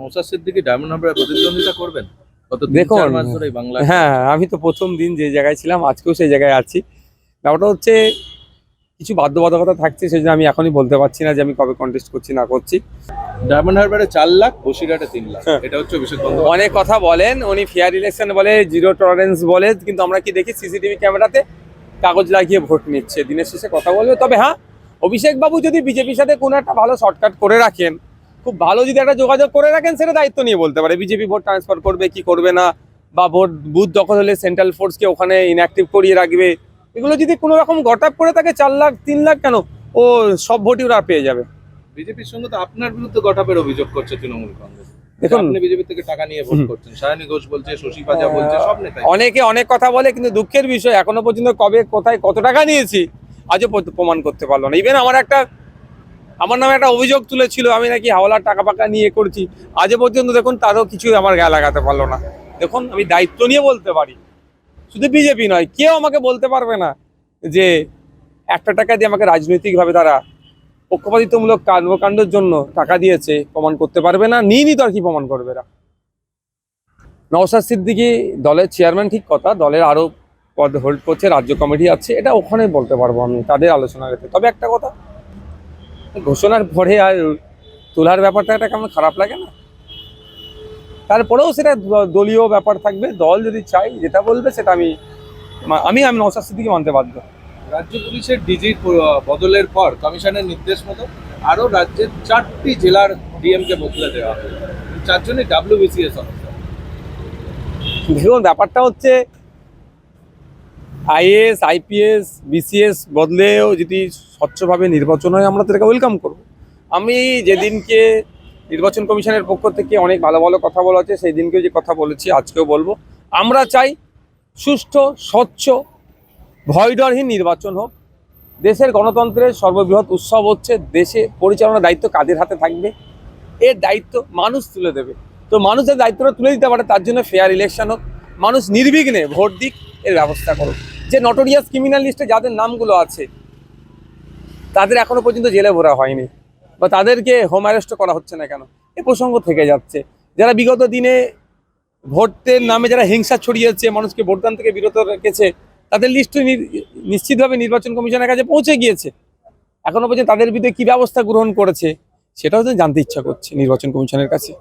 Naushad Siddiqui diamond হারবারে প্রতিদ্বন্দ্বিতা করবেন? দেখুন, মাস বাংলা হ্যাঁ আমি তো প্রথম দিন যে জায়গায় ছিলাম আজকেও সেই জায়গায় আছি। ব্যাপারটা হচ্ছে কিছু বাধ্যবাধকতা থাকছে সেই জন্য আমি এখনই বলতে পারছি না যে আমি কবে কন্টেস্ট করছি না করছি। ডায়মন্ড হারবারে চার লাখ বসিরহাটে তিন লাখ। হ্যাঁ। এটা হচ্ছে অভিষেক অনেক কথা বলেন উনি ফেয়ার ইলেকশন বলে জিরো টলারেন্স বলে কিন্তু আমরা কি দেখি সিসিটিভি ক্যামেরাতে কাগজ লাগিয়ে ভোট নিচ্ছে দিনের শেষে কথা বলবে। তবে হ্যাঁ অভিষেক বাবু যদি বিজেপির সাথে কোনো একটা ভালো শর্টকাট করে রাখেন খুব ভালো যদি একটা যোগাযোগ করে রাখেন সেটা দায়িত্ব নিয়ে বলতে পারে। বিজেপি ভোট ট্রান্সফার করবে কি করবে না বা ভোট বুথ দখল হলে সেন্ট্রাল ফোর্সকে ওখানে ইনঅ্যাক্টিভ করিয়ে রাখবে। এগুলো যদি কোনো রকম গটাপ করে থাকে চার লাখ তিন লাখ কেন ও সব ভোটই ওরা পেয়ে যাবে। বিজেপির সঙ্গে তো আপনার বিরুদ্ধে গঠাপের অভিযোগ করছে তৃণমূল কংগ্রেস। দেখুন। আপনি বিজেপি থেকে টাকা নিয়ে ভোট হুম। করছেন। সায়নী ঘোষ বলছে শশী পাজা বলছে সব অনেকে অনেক কথা বলে কিন্তু দুঃখের বিষয় এখনও পর্যন্ত কবে কোথায় কত টাকা নিয়েছি আজও প্রমাণ করতে পারল না। ইভেন আমার একটা আমার নামে একটা অভিযোগ তুলেছিল, আমি নাকি হাওলার টাকা পাকা নিয়ে করছি। আজও পর্যন্ত দেখুন তারও কিছু আমার গায়ে লাগাতে পারল না। দেখুন, আমি দায়িত্ব নিয়ে বলতে পারি। শুধু বিজেপি নয়, কেউ আমাকে বলতে পারবে না যে, একটা টাকা দিয়ে আমাকে রাজনৈতিকভাবে তারা পক্ষপাতিত্বমূলক কর্মকাণ্ডের জন্য টাকা দিয়েছে, প্রমাণ করতে পারবে না, নিয়ে তো আর কি প্রমাণ করবে না নওসাদ সিদ্দিকি দলের চেয়ারম্যান ঠিক কথা, দলের আরও পদ হোল্ড করছে, রাজ্য কমিটি আছে, এটা ওখানে বলতে পারব আমি, তাদের আলোচনা রেখে। তবে একটা কথা ঘোষণার পরে আর তোলার ব্যাপারটা একটা কেমন খারাপ লাগে না? তারপরেও সেটা দলীয় ব্যাপার থাকবে দল যদি চাই যেটা বলবে সেটা আমি আমি আমি নওসাদ সিদ্দিকি মানতে বাধ্য। রাজ্য পুলিশের ডিজি বদলের পর কমিশনের নির্দেশ মতো আরও রাজ্যের চারটি জেলার ডিএমকে বদলে দেওয়া হবে। চারজনই ডাব্লিউবিসিএস অফিসার দেখুন ব্যাপারটা হচ্ছে আইএস আইপিএস, বিসিএস বদলেও যদি স্বচ্ছভাবে নির্বাচন হয়, আমরা তাদেরকে ওয়েলকাম করব। আমি যেদিনকে নির্বাচন কমিশনের পক্ষ থেকে অনেক ভালো ভালো কথা বলা হচ্ছে সেই দিনকেও যে কথা বলেছি, আজকেও বলব। আমরা চাই সুষ্ঠু, স্বচ্ছ, ভয়ডরহীন নির্বাচন হোক। দেশের গণতন্ত্রের সর্ববৃহৎ উৎসব হচ্ছে দেশে পরিচালনার দায়িত্ব কাদের হাতে থাকবে? এর দায়িত্ব মানুষ তুলে দেবে। তো মানুষের দায়িত্বটা তুলে দিতে পারে, তার জন্য ফেয়ার ইলেকশন হোক। মানুষ নির্বিঘ্নে ভোট দিক, এর ব্যবস্থা করুক। যে নটোরিয়াস ক্রিমিনাল লিস্টে যাদের নামগুলো আছে, তাদের এখনও পর্যন্ত জেলে ভরা হয়নি। বা তাদেরকে হোম অ্যারেস্ট করা হচ্ছে না কেন? এ প্রসঙ্গ থেকে যাচ্ছে। যারা বিগত দিনে ভোটের নামে যারা হিংসা ছড়িয়েছে, মানুষকে ভোটদান থেকে বিরত রেখেছে, তাদের লিস্ট নিশ্চিতভাবে নির্বাচন কমিশনের কাছে পৌঁছে গিয়েছে। এখনও পর্যন্ত তাদের বিরুদ্ধে কী ব্যবস্থা গ্রহণ করেছে, সেটাও তো জানতে ইচ্ছা করছে নির্বাচন কমিশনের কাছে।